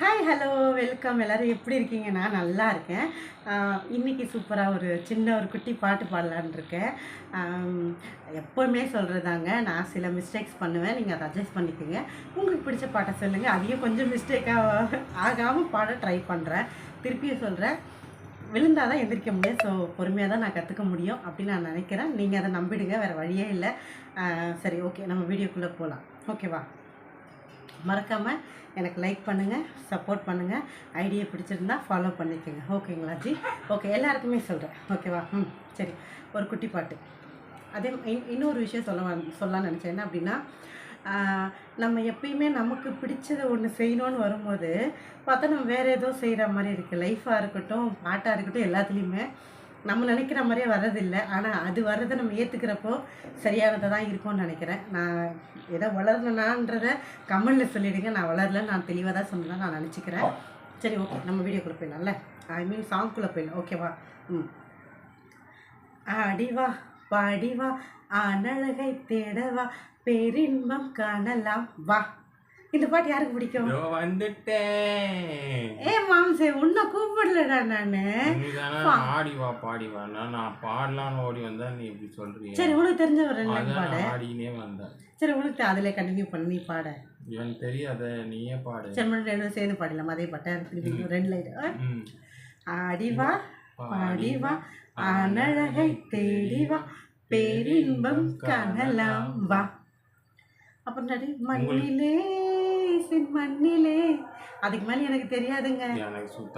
Hi hello welcome எல்லோரும் எப்படி இருக்கீங்க? நான் நல்லா இருக்கேன். இன்றைக்கி இன்னைக்கு சூப்பராக ஒரு சின்ன ஒரு குட்டி பாட்டு பாடலான்னு இருக்கேன். எப்போவுமே சொல்கிறதாங்க நான் சில மிஸ்டேக்ஸ் பண்ணுவேன். நீங்கள் அதை அட்ஜஸ்ட் பண்ணிக்கோங்க. உங்களுக்கு பிடிச்ச பாட்டை சொல்லுங்கள் அதையும் கொஞ்சம் மிஸ்டேக்காக ஆகாமல் பாட ட்ரை பண்ணுறேன் திருப்பியும் சொல்கிறேன் விழுந்தால் தான் எந்திரிக்க முடியும். ஸோ பொறுமையாக தான் நான் கற்றுக்க முடியும் அப்படின்னு நான் நினைக்கிறேன். நீங்கள் அதை நம்பிடுங்க. வேறு வழியே இல்லை. சரி ஓகே நம்ம வீடியோக்குள்ளே போகலாம் ஓகேவா மறக்காமல் எனக்கு லைக் பண்ணுங்கள் சப்போர்ட் பண்ணுங்கள் ஐடியா பிடிச்சிருந்தா ஃபாலோ பண்ணிக்கோங்க. ஓகேங்களா ஜி? ஓகே எல்லாருக்குமே சொல்கிறேன் ஓகேவா ம் சரி. ஒரு குட்டி பாட்டு. அதே இன்- இன்னொரு விஷயம் சொல்ல சொல்லலாம்னு நினச்சேன். என்ன அப்படின்னா நம்ம எப்பயுமே நமக்கு பிடிச்சதை ஒன்று செய்யணும்னு வரும்போது பார்த்தா நம்ம வேறு ஏதோ செய்கிற மாதிரி இருக்குது லைஃபாக இருக்கட்டும் பாட்டாக இருக்கட்டும் எல்லாத்துலேயுமே நம்ம நினைக்கிற மாதிரியே வர்றதில்லை. ஆனால் அது வர்றதை நம்ம ஏற்றுக்கிறப்போ சரியானதாக தான் இருக்கும்னு நினைக்கிறேன். நான் ஏதோ வளரலனான்றத கமெண்டில் சொல்லிடுங்க. நான் வளரல நான் தெளிவாக தான் சொன்னேன் நான் நினச்சிக்கிறேன். சரி ஓகே நம்ம வீடியோக்குள்ளே போயிடலாம்ல ஐ மீன் சாங்க்குள்ளே போயிடலாம். ஓகேவா ம். ஆடிவா பாடிவா ஆனழகை தேடவா பேரின்பம் காணலாம். வா. இந்த பாட்டு யாருக்கு பிடிக்கும்? வந்துட்டேன். ஏ மாம்சே உன்னை கூப்பிடலடா நான். ஆடி வா பாடி வா நான் பாடலான்னு ஓடி வந்தா நீ இப்படி சொல்றீங்க சரி உனக்கு தெரிஞ்ச ஒரு ரெண்டு பாடு? ஆடினே வந்தேன். சரி உனக்கு அதில் கண்டினியூ பண்ணி நீ பாட. இவன் தெரியாத நீயே பாடு. சரி மட்டும் ரெண்டு சேர்ந்து பாடலாம் அதே பாட்டை. ரெண்டு லைட் ம். ஆடிவா பாடிவா ஆனழகை தேடிவா. பேரின்பம் காணலாம். வா. அப்புறம் நடி மண்ணிலே மண்ணிலே. அதுக்கு மேலே எனக்கு தெரியாதுங்க. எனக்கு சுத்தம்